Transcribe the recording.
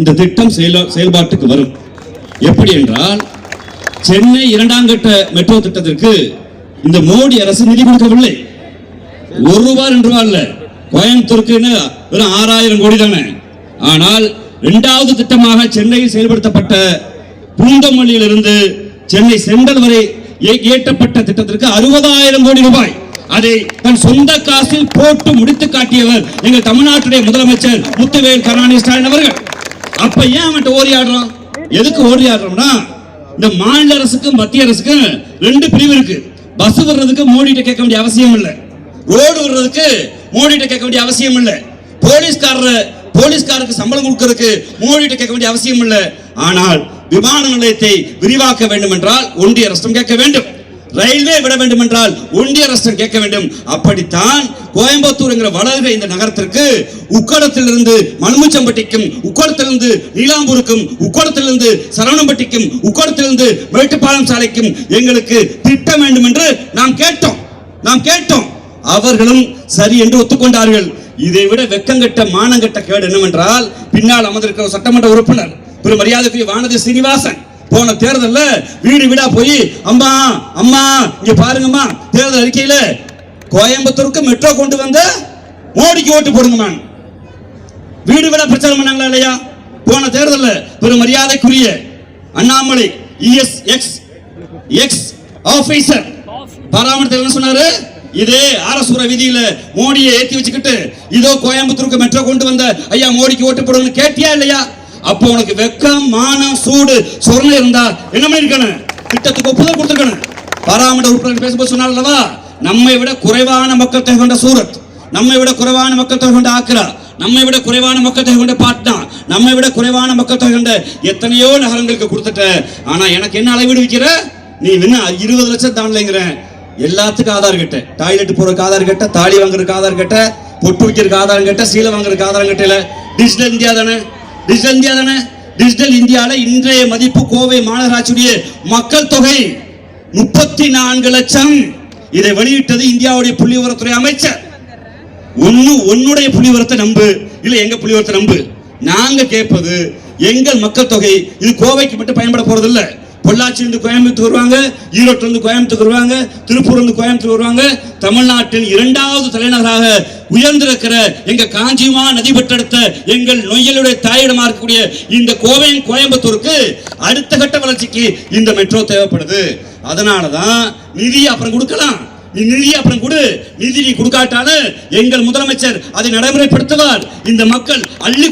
இந்த திட்டம் செயல்பாட்டுக்கு வரும். எப்படி என்றால் சென்னை இரண்டாம் கட்ட மெட்ரோ திட்டத்திற்கு இந்த மோடி அரசு நிதி கொடுக்கவில்லை. ஒரு ரூபா ரெண்டு ரூபா இல்ல கோயம்புத்தூருக்குன்னு வெறும் ஆறாயிரம் கோடி தானே. ஆனால் இரண்டாவது திட்டமாக சென்னையில் செயல்படுத்தப்பட்ட பூந்தமல்லியிலிருந்து சென்னை சென்ட்ரல் வரை இயற்றப்பட்ட திட்டத்திற்கு அறுபதாயிரம் கோடி ரூபாய். அதை தன் சொந்த காசில் போட்டு முடித்து காட்டியவர் எங்கள் தமிழ்நாட்டுடைய முதலமைச்சர் முத்துவேல் கருணாநிதி ஸ்டாலின் அவர்கள். அப்ப ஏன் அவன்கிட்ட ஓடி ஆடுறோம் எதுக்கு ஓடி ஆடுறோம்னா இந்த மாநில அரசுக்கும் மத்திய அரசுக்கும் ரெண்டு பிரிவு இருக்கு. பஸ் வர்றதுக்கு மோடிட்ட கேட்க வேண்டிய அவசியம் இல்லை. ரோடு வர்றதுக்கு மோடிட்ட கேட்க வேண்டிய அவசியம் இல்லை. போலீஸ்காரர் போலீஸ்காருக்கு சம்பளம் கொடுக்கறதுக்கு மோடிட்ட கேட்க வேண்டிய அவசியம் இல்லை. ஆனால் விமான நிலையத்தை விரிவாக்க வேண்டும் என்றால் ஒன்றிய அரசும் கேட்க வேண்டும். ரயில்வே விட வேண்டும் என்றால் ஒன்றிய அரசு கேட்க வேண்டும். அப்படித்தான் கோயம்புத்தூர் என்கிற வளர்க இந்த நகரத்திற்கு உக்கடத்திலிருந்து மலுமிச்சம்பட்டிக்கும் உக்கடத்திலிருந்து நீலாம்பூருக்கும் உக்கடத்திலிருந்து சரவணம்பட்டிக்கும் உக்கடத்திலிருந்து மேட்டுப்பாளையம் சாலைக்கும் எங்களுக்கு திட்டம் வேண்டும் என்று நாம் கேட்டோம். நாம் கேட்டோம். அவர்களும் சரி என்று ஒத்துக்கொண்டார்கள். இதை விட வெக்கங்கட்ட மானங்கட்ட கேடு என்னவென்றால் பின்னால் அமர்ந்திருக்கிற சட்டமன்ற உறுப்பினர் பெரும் மரியாதைக்குரிய வானதி சீனிவாசன் போன தேர்தல்ல வீடு வீடா போய் அம்மா அம்மா இங்க பாருங்கம்மா தேர்தல் அறிக்கையில கோயம்புத்தூருக்கு மெட்ரோ கொண்டு வந்த மோடிக்கு ஓட்டு போடுங்கம்மா வீடு வீடா பிரச்சாரம் பண்ணாங்களா இல்லையா? போன தேர்தல்ல பெரும் மரியாதைக்குரிய Annamalai IPS ex ex officer பாராமணத்தில் என்ன சொன்னாரு? இதே அரசுர விதியில மோடியை ஏத்தி வச்சுக்கிட்டு இதோ கோயம்புத்தூருக்கு மெட்ரோ கொண்டு வந்த ஐயா மோடிக்கு ஓட்டு போடுங்கன்னு கேட்டியா இல்லையா? அப்போ உனக்கு வெக்கம் மானம் சூடு சொர்ணம் இருந்தா என்ன பண்ணிருக்கணும்? திட்டத்துக்கு ஒப்புதல் கொடுத்துருக்கணும். பாராமண உறுப்பினர் பேசும்போது சொன்னார் நம்மை விட குறைவான மக்கள் தொகை கொண்ட சூரத் நம்மை விட குறைவான மக்கள் தொகை கொண்ட ஆக்ரா நம்மை விட குறைவான மக்கள் தொகை கொண்ட பாட்னா நம்மை விட குறைவான மக்கள் தொகை கொண்ட எத்தனையோ நகரங்களுக்கு கொடுத்துட்ட. ஆனா எனக்கு என்ன அளவீடு வைக்கிற? நீ என்ன இருபது லட்சம் தாண்டலைங்கிற. எல்லாத்துக்கும் ஆதார் கட்ட. டாய்லெட் போறதுக்கு ஆதார் கட்ட தாலி வாங்குறதுக்கு ஆதார் கட்ட பொட்டு வைக்கிறதுக்கு ஆதாரம் கட்ட சீலை வாங்குறதுக்கு ஆதாரம் கட்டல டிஜிட்டல் இந்தியா தானே? டிஜிட்டல் இந்தியா தானே? டிஜிட்டல் இந்தியாவில் இன்றைய மதிப்பு கோவை மாநகராட்சியுடைய மக்கள் தொகை முப்பத்தி நான்கு லட்சம். இதை வெளியிட்டது இந்தியாவுடைய புள்ளிவரத்துறை அமைச்சர். ஒன்னு உன்னுடைய புள்ளிவரத்தை நம்பு. இல்ல எங்க புள்ளிவரத்தை நம்பு. நாங்க கேட்பது எங்கள் மக்கள் தொகை இது கோவைக்கு மட்டும் பயன்பட போறது இல்ல பொள்ளாச்சியிலிருந்து கோயம்புத்தூர் வருவாங்க ஈரோட்டிலிருந்து இருந்து கோயம்புத்தூர் வருவாங்க திருப்பூர்லேருந்து கோயம்புத்தூர் வருவாங்க தமிழ்நாட்டின் இரண்டாவது தலைநகராக உயர்ந்திருக்கிற எங்க காஞ்சிமா நதி பெற்றெடுத்த எங்கள் நொய்யலுடைய தாயிடமா இருக்கக்கூடிய இந்த கோவையின் கோயம்புத்தூருக்கு அடுத்த கட்ட வளர்ச்சிக்கு இந்த மெட்ரோ தேவைப்படுது. அதனாலதான் நிதி அப்புறம் கொடுக்கலாம். நீ நிதி அப்புறம் கொடு. நிதி நீ கொடுக்காட்டாலும் எங்கள் முதலமைச்சர் அதை நடைமுறைப்படுத்துவார். இந்த மக்கள் அள்ளி